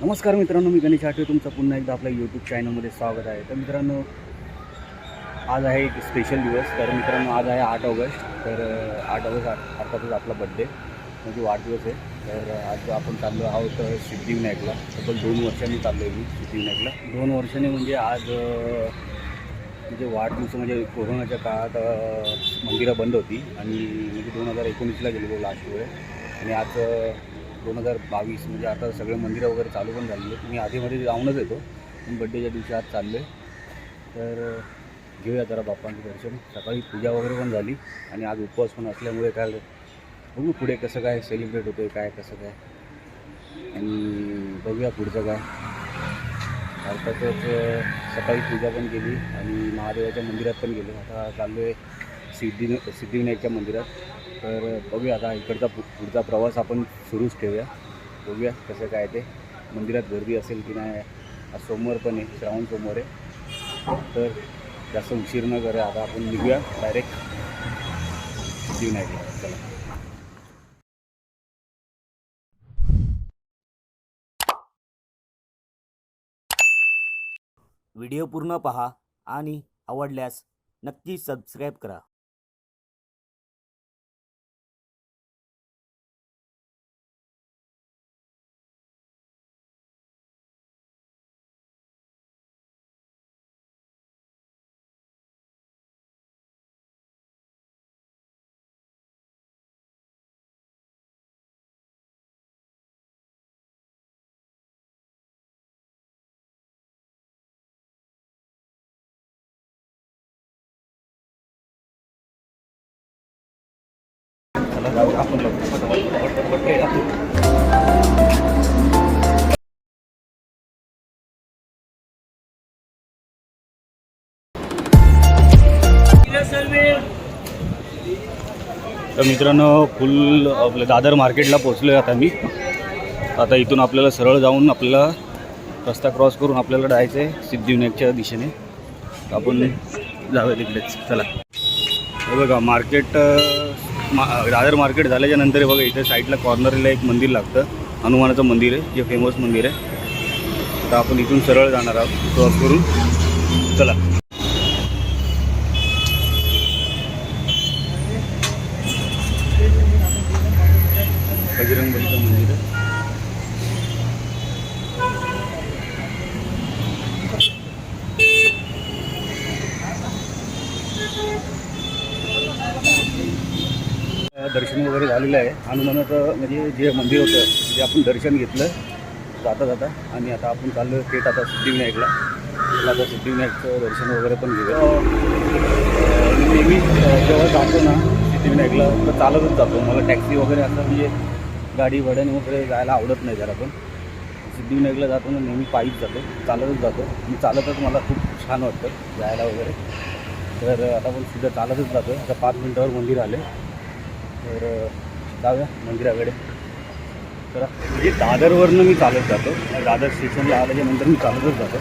नमस्कार मित्रांनो मी गणेश आठवे. तुमचं पुन्हा एकदा आपल्या यूट्यूब चॅनलमध्ये स्वागत आहे. तर मित्रांनो आज आहे एक स्पेशल दिवस. तर मित्रांनो आज आहे आठ ऑगस्ट. तर आठ ऑगस्ट आठ अर्थातच आपला बड्डे म्हणजे वाढदिवस आहे. तर आज आपण चाललो आहोत सिद्धिविनायकला. तब्बल दोन वर्षांनी चाललो आहे मी सिद्धिविनायकला. दोन वर्षांनी म्हणजे आज म्हणजे वाढदिवस म्हणजे कोरोनाच्या काळात मंदिरं बंद होती. आणि म्हणजे दोन हजार एकोणीसला गेलेलो लास्ट वेळ. आणि आज दोन हजार बावीस म्हणजे आता सगळे मंदिरं वगैरे चालू पण झालेले आहेत. मी आधीमध्ये जाऊनच येतो. पण बड्डेच्या दिवशी आज चाललो आहे तर घेऊया जरा बाप्पांचं दर्शन. सकाळी पूजा वगैरे पण झाली आणि आज उपवास पण असल्यामुळे काय बघू पुढे कसं काय सेलिब्रेट होतं काय कसं काय. आणि बघूया पुढचं काय. अर्थातच सकाळी पूजा पण केली आणि महादेवाच्या मंदिरात पण गेलो. आता चाललो आहे सिद्धी सिद्धिविनायकच्या मंदिरात. तर बघूया आता इकडचा पु पुढचा प्रवास आपण सुरूच ठेवूया. बघूया कसं काय ते. मंदिरात गर्दी असेल की नाही आज सोमवार पण आहे श्रावण सोमवार आहे. तर जास्त उशीर न करा आता आपण निघूया डायरेक्ट सिद्धिविनायकला चला. व्हिडिओ पूर्ण पहा आणि आवडल्यास नक्की सबस्क्राईब करा. तर मित्रांनो फुल आपलं दादर मार्केटला पोचलो आहे आता मी. आता इथून आपल्याला सरळ जाऊन आपल्याला रस्ता क्रॉस करून आपल्याला जायचं आहे सिद्धिविनायकच्या दिशेने. आपण जाऊया तिकडेच. चला. हे बघा मार्केट मा दादर मार्केट झाल्याच्यानंतर बघा इथे साईडला कॉर्नरला एक मंदिर लागतं. हनुमानाचं मंदिर आहे जे फेमस मंदिर आहे. तर आपण इथून सरळ जाणार आहोत. क्रॉस करून. चला. बजरंगबलीचं मंदिर आहे. दर्शन वगैरे झालेलं आहे. हनुमानाचं म्हणजे जे मंदिर होतं ते आपण दर्शन घेतलं जाता जाता. आणि आता आपण चाललो थेट आता सिद्धिविनायकला. आता सिद्धिविनायकचं दर्शन वगैरे पण घेऊया नेहमी जेव्हा जातो ना सिद्धिविनायकला तर चालतच जातो. मला टॅक्सी वगैरे असं म्हणजे गाडी भाड्याने वगैरे जायला आवडत नाही जरा पण. सिद्धिविनायकला जातो ना नेहमी पायीच जातो. चालतच जातो. आणि चालतच मला खूप छान वाटतं जायला वगैरे. तर आता पण सुद्धा चालतच जातो. आता पाच मिनटावर मंदिर आले. तर जाऊया मंदिराकडे. तर म्हणजे दादरवरनं मी चालत जातो. दादर स्टेशनला आल्याच्यानंतर मी चालतच जातो.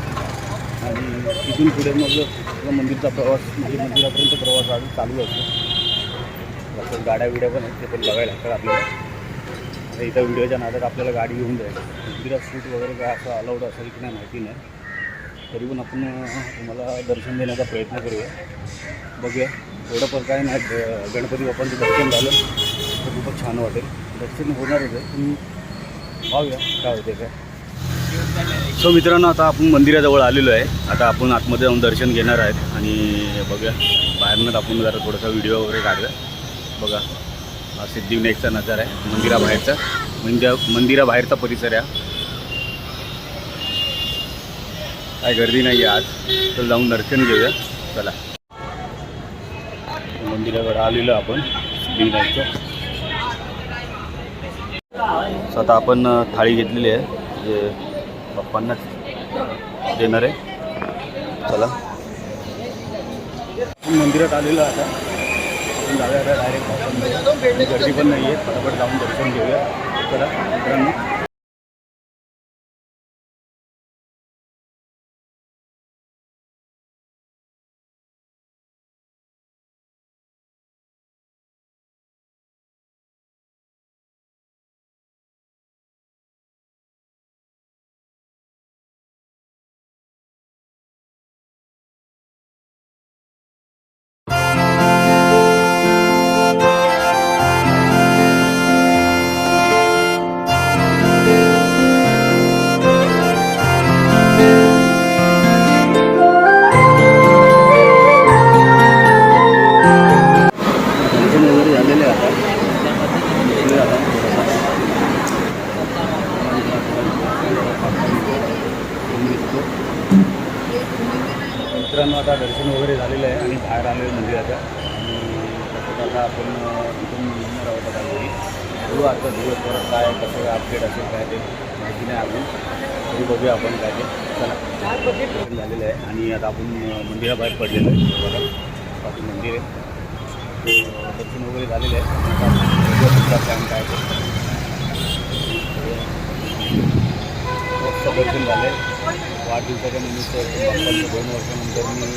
आणि तिथून पुढे मग मंदिरचा प्रवास म्हणजे मंदिरापर्यंत प्रवास आज चालू असतो. असं गाड्या बिड्या पण आहेत ते पण बघायला लागतात आपल्याला. आता इथं व्हिडिओच्या नादात आपल्याला गाडी घेऊन जाईल मंदिरात सूट वगैरे काय असं अलाउड असेल की नाही माहिती नाही. तरी पण आपण तुम्हाला दर्शन देण्याचा प्रयत्न करूया. बघूया. थोडं पण काय नाही. ग- गणपती बाप्पांचं दर्शन झालं. तर खूपच छान वाटेल. दर्शन होणारच आहे. तुम्ही पाहूया काय होते काय. सो मित्रांनो आता आपण मंदिराजवळ आलेलो आहे. आता आपण आतमध्ये जाऊन दर्शन घेणार आहेत. आणि बघूया. बाहेरनंच आपण जरा थोडासा व्हिडिओ वगैरे काढूया. बघा. हा सिद्धिविनायकचा नजारा आहे. मंदिराबाहेरचा. मंदिरा मंदिराबाहेरचा परिसर आहे काय गर्दी नाही आहे आज. तर जाऊन दर्शन घेऊया. चला. मंदिराकडे आलेलो आपण सिद्धिविनायकचं आता आपण थाळी घेतलेली आहे जे पप्पांनाच देणार आहे. चला. मंदिरात आलेलो आता. आपण जाऊया आता डायरेक्ट गर्दी पण नाही आहे फटाफट जाऊन दर्शन घेऊया. चला मित्रांनो मित्रांनो. कसं काय अपडेट असेल काय ते माहिती नाही अजून. तरी बघूया आपण काय ते. चला. झालेलं आहे. आणि आता आपण मंदिराबाहेर पडलेलो आहे. बघा. बाकी मंदिर आहे. दर्शन वगैरे झालेलं आहे प्लॅन काय ते. मस्त दर्शन झालं आहे वाढदिवसाच्या निमित्त दोन वर्षानंतर मी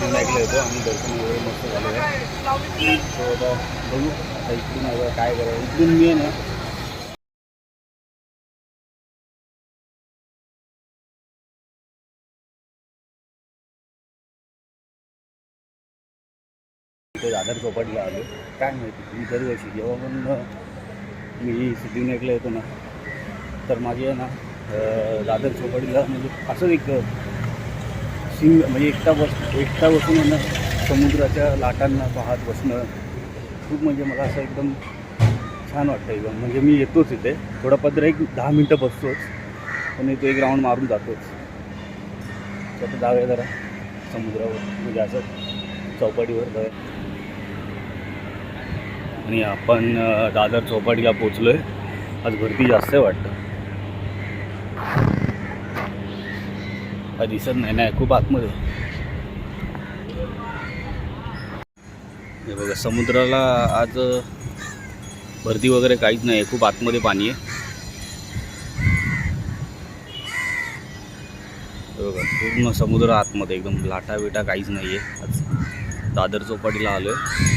विनायकला येतो आणि दर्शन वगैरे मस्त झालेलं आहे. तो. आता बघू आता इकडून काय करावं. इकडून मी आहे ना इथे दादर चौपाटीला आलो. काय माहिती मी दरवर्षी जेव्हा पण मी मी ऐकलं येतो ना तर माझी आहे ना दादर चौपाटीला म्हणजे असं एक सिंग म्हणजे एकटा बस एकटा बसून ना समुद्राच्या लाटांना पाहत बसणं खूप म्हणजे मला असं एकदम छान वाटतं एकदम. म्हणजे मी येतोच इथे. थोडा पत्र एक दहा मिनटं बसतोच पण तो एक राऊंड मारून जातोच. तर जाऊया जरा समुद्रावर म्हणजे असं चौपाटीवर जाऊया. आणि आपण दादर चौपाटीला पोचलो आहे आज भरती जास्त आहे वाटतं. दिसत नाही नाही खूप आतमध्ये. हे बघा समुद्राला आज भरती वगैरे काहीच नाही आहे खूप आतमध्ये पाणी आहे. बघा पूर्ण समुद्र आतमध्ये एकदम लाटा बिटा काहीच नाही आहे आज दादर चौपाटीला आलो आहे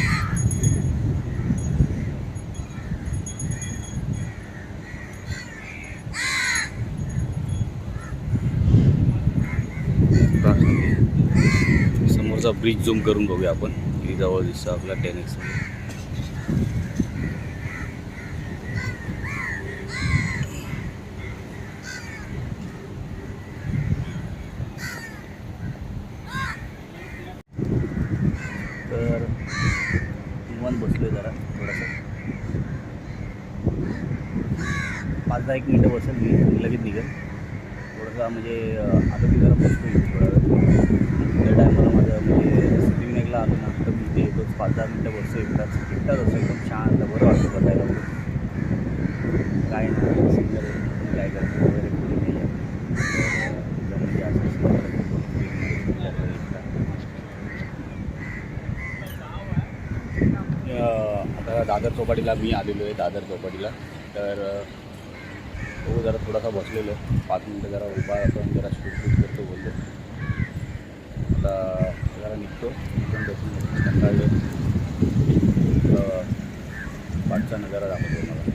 ब्रिज झूम करून बघूया आपण. किती जवळ दिसतं आपला टेन एक्स तर निवांत बसलोय जरा थोडंसं पाच दहा एक मिनटं बसेल मी आणि लगेच निघेल थोडंसं म्हणजे अं, आता मी जरा बसतो इथे थोडा वेळ त्या टायमाला माझं म्हणजे सिद्धिविनायकला आलो ना तर मी ते येतोच पाच दहा मिनटं बसतो एकटाच एकटाच असतो एकदम शांत बरं वाटतं बसायला. काय नाही सिंगर काय करतो वगैरे कोणी नाही आहे. आता दादर चौपाटीला मी आलेलो आहे दादर चौपाटीला. तर तो जरा थोडासा बसलेलो आहे. पाच मिनटं जरा उभा आपण जरा शूट शूट करतो बोललो आता जरा निघतो. बसून बसून पाठचा नजारा दाखवतो मला.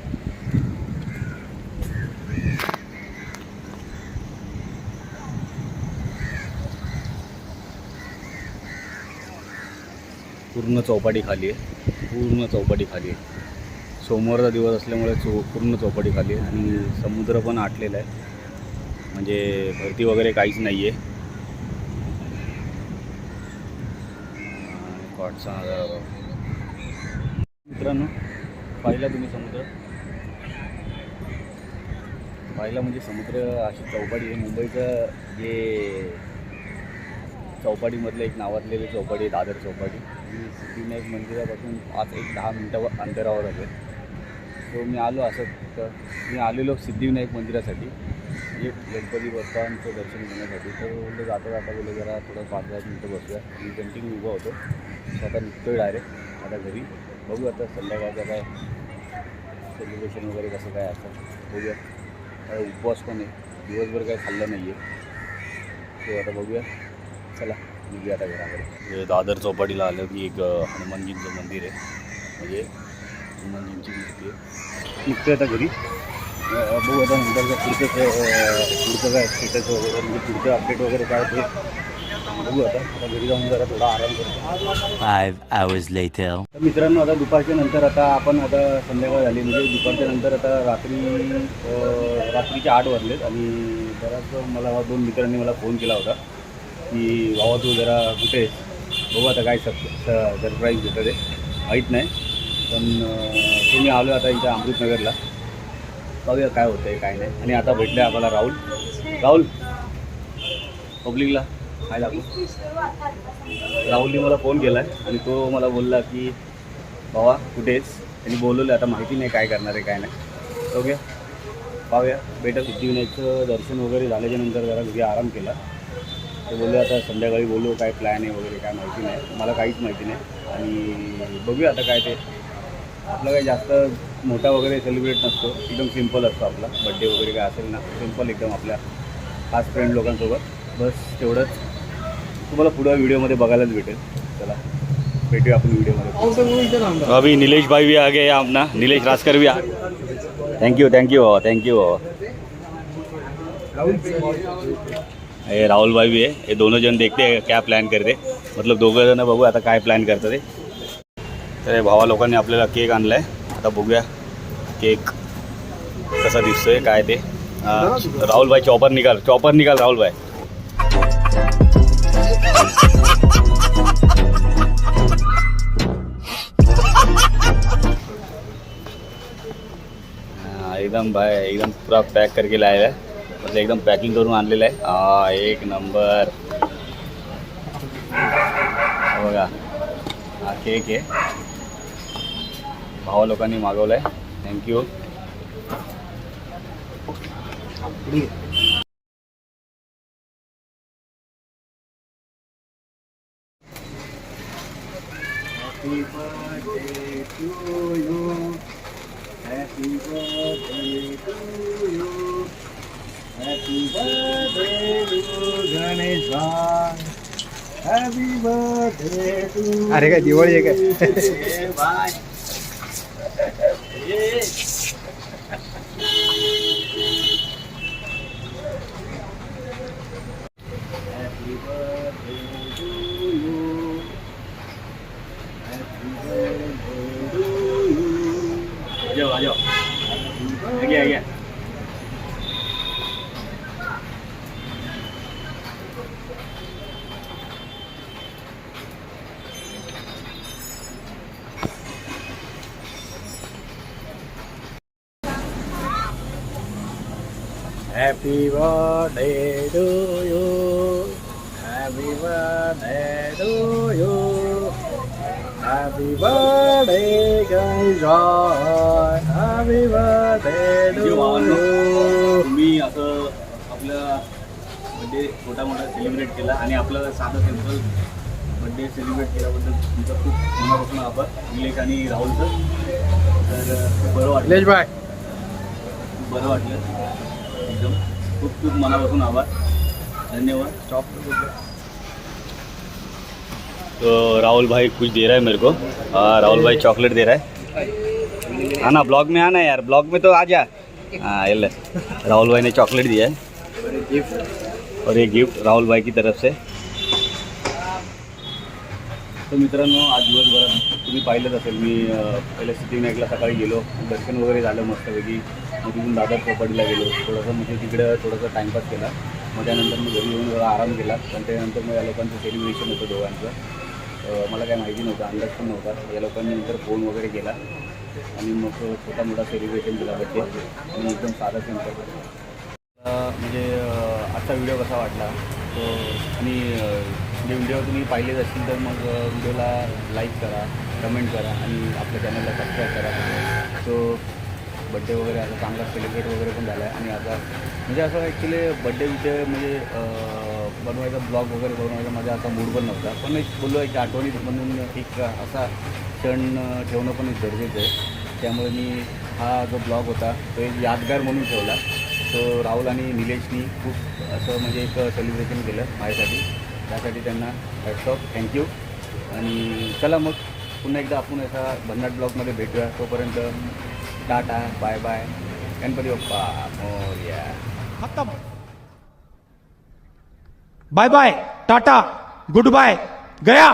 पूर्ण चौपाटी खाली आहे. पूर्ण चौपाटी खाली आहे. सोमवारचा दिवस असल्यामुळे चौ पूर्ण चौपाटी खाली आहे. आणि समुद्र पण आटलेला आहे. म्हणजे भरती वगैरे काहीच नाही आहे कॉटचा नजारा मित्रांनो पाहिला तुम्ही समुद्र. पाहिला म्हणजे समुद्र अशी चौपाटी आहे. मुंबईचं जे चौपाटीमधलं एक नावाजलेली चौपाटी आहे दादर चौपाटी. मी सिद्धिविनायक मंदिरापासून पाच एक दहा मिनटावर अंतरावर आहे. सो मी आलो असं तर मी आलेलो सिद्धिविनायक मंदिरासाठी म्हणजे गणपती बाप्पांचं दर्शन घेण्यासाठी. तर बोललो जाता जाता बोललो जरा थोडं पाच दहा मिनटं बसूया. मी कंटिन्यू उभा होतो. सो आता निघतोय डायरेक्ट आता घरी बघू आता संध्याकाळचं काय सेलिब्रेशन वगैरे कसं काय असं बघूया. काय उपवास पण आहे. दिवसभर काय खाल्लं नाही आहे तो आता बघूया. चला निघूया आता घराकडे. दादर चौपाटीला आलं की एक हनुमानजींचं मंदिर आहे. म्हणजे हनुमानजींची मूर्ती आहे. निघतोय आता घरी. बघू आता नंतरचं पुढचं पुढचं काय स्टेटस वगैरे म्हणजे पुढचं अपडेट वगैरे काय ते. बघू आता आता घरी जाऊन जरा थोडा आराम करतो Five hours later. तर मित्रांनो आता दुपारच्या नंतर आता आपण आता संध्याकाळ झाली. म्हणजे दुपारच्या नंतर आता रात्री अ, रात्रीचे आठ वाजलेत आणि बराच मला दोन मित्रांनी मला फोन केला होता की बाबा तू जरा कुठे आहेस? बघू आता काय सप सरप्राईज देतं ते. माहीत नाही पण अ, ते मी आलो आता इथं अमृतनगरला. बघूया काय होतं आहे काय नाही. आणि आता भेटलं आम्हाला राहुल. राहुल पब्लिकला. काय दाखवू राहुलने मला फोन केला आणि तो मला बोलला की भावा कुठेच त्यांनी बोलवलं आता माहिती नाही काय करणार आहे काय नाही. ओके पाहूया. बेटर सिद्धिविनायकचं दर्शन वगैरे झाल्याच्यानंतर जरा घरी आराम केला. ते बोलले आता संध्याकाळी बोलू काय प्लॅन आहे वगैरे काय माहिती नाही. मला काहीच माहिती नाही. आणि बघूया आता काय ते. आपलं काही जास्त मोठा वगैरे सेलिब्रेट नसतो. एकदम सिंपल असतो आपला. बड्डे वगैरे काय असेल ना सिंपल एकदम आपल्या खास फ्रेंड लोकांसोबत. बस तेवढंच. तुम्हाला पुढं व्हिडिओमध्ये बघायलाच भेटेल. चला भेटूया आपण व्हिडिओमध्ये. अभी नीलेश भाई भी आ गए अपना नीलेश राजकर भी आ थँक्यू थँक्यू बाबा थँक्यू बाबा. हे राहुल भाई भी है ये दोनों जण देखते हैं क्या प्लॅन करते मतलब दोघं जण बघू आता काय प्लॅन करतात ते. हे भावा लोकांनी आपल्याला केक आणलाय. आता बघूया केक कसा दिसतोय काय ते. राहुल भाई चॉपर निकाल चॉपर निकाल राहुल भाई. हा, एकदम भाई, एकदम पूरा पॅक करके लायला आहे मतलब एकदम पॅकिंग करून आणलेलं आहे हा, एक नंबर हा बघा, हा केक आहे भावा लोकांनी मागवलाय। Thank you Happy birthday to you. Happy birthday to you. Happy birthday to Ganesh Bhai. Happy birthday to अरे काय दिवाळी आहे काय Happy birthday to you. Happy birthday to you. Happy birthday, guys. Happy birthday to you. तुम्ही असं आपला birthday छोटा मोठा celebrate केला आणि आपलं साधं सिंपल बड्डे सेलिब्रेट केल्याबद्दल तुमचं खूप मनापासून आभार निलेश आणि राहुलचं तर खूप बरं वाटलं खूप बरं वाटलं एकदम खूप खूप मनापासून आभार. धन्यवाद. स्टॉप तो राहुल भाई कुछ दे रहा है मेरे को. हाँ राहुल भाई चॉकलेट दे रहा है. आना ब्लॉग में आना यार. ब्लॉग में तो आ जा. हाँ ये राहुल भाई ने चॉकलेट दिया है. और ये गिफ्ट राहुल भाई की तरफ़ से. तर मित्रांनो आज दिवसभरात तुम्ही पाहिलंच असेल. मी अं, पहिल्या सिद्धिविनायकला सकाळी गेलो. दर्शन वगैरे झालं मस्तपैकी. मग तिथून दादर चौपाटीला गेलो. थोडंसं म्हणजे तिकडं थोडंसं टाईमपास केला. मग त्यानंतर मी घरी येऊन थोडा आराम केला. पण त्यानंतर मग या लोकांचं सेलिब्रेशन होतं दोघांचं. मला काय माहिती नव्हतं अंदाज पण नव्हता. या लोकांनी नंतर फोन वगैरे केला. आणि मग छोटा मोठा सेलिब्रेशन केला बड्डे आणि एकदम साधा सिंपल म्हणजे आजचा व्हिडिओ कसा वाटला? तो आणि जे व्हिडिओ तुम्ही पाहिलेच असतील तर मग व्हिडिओला लाईक करा कमेंट करा आणि आपल्या चॅनलला सबस्क्राईब करा. सो बड्डे वगैरे असं चांगला सेलिब्रेट वगैरे पण झाला आहे आणि आता म्हणजे असं ॲक्च्युली बड्डे विषय म्हणजे बनवायचा ब्लॉग वगैरे बनवायचा माझा असा मूड पण नव्हता. पण एक बोललो एक आठवणी म्हणून एक असा क्षण ठेवणं पण एक गरजेचं आहे. त्यामुळे मी हा जो ब्लॉग होता तो एक यादगार म्हणून ठेवला. तो राहुल आणि निलेशनी खूप असं म्हणजे एक सेलिब्रेशन केलं माझ्यासाठी. त्यासाठी त्यांना हॅट्सऑफ थँक्यू आणि चला मग पुन्हा एकदा आपण असा भन्नाट ब्लॉगमध्ये भेटूया. तोपर्यंत tata bye bye Ganpati Bappa Morya खतम bye bye tata good bye गया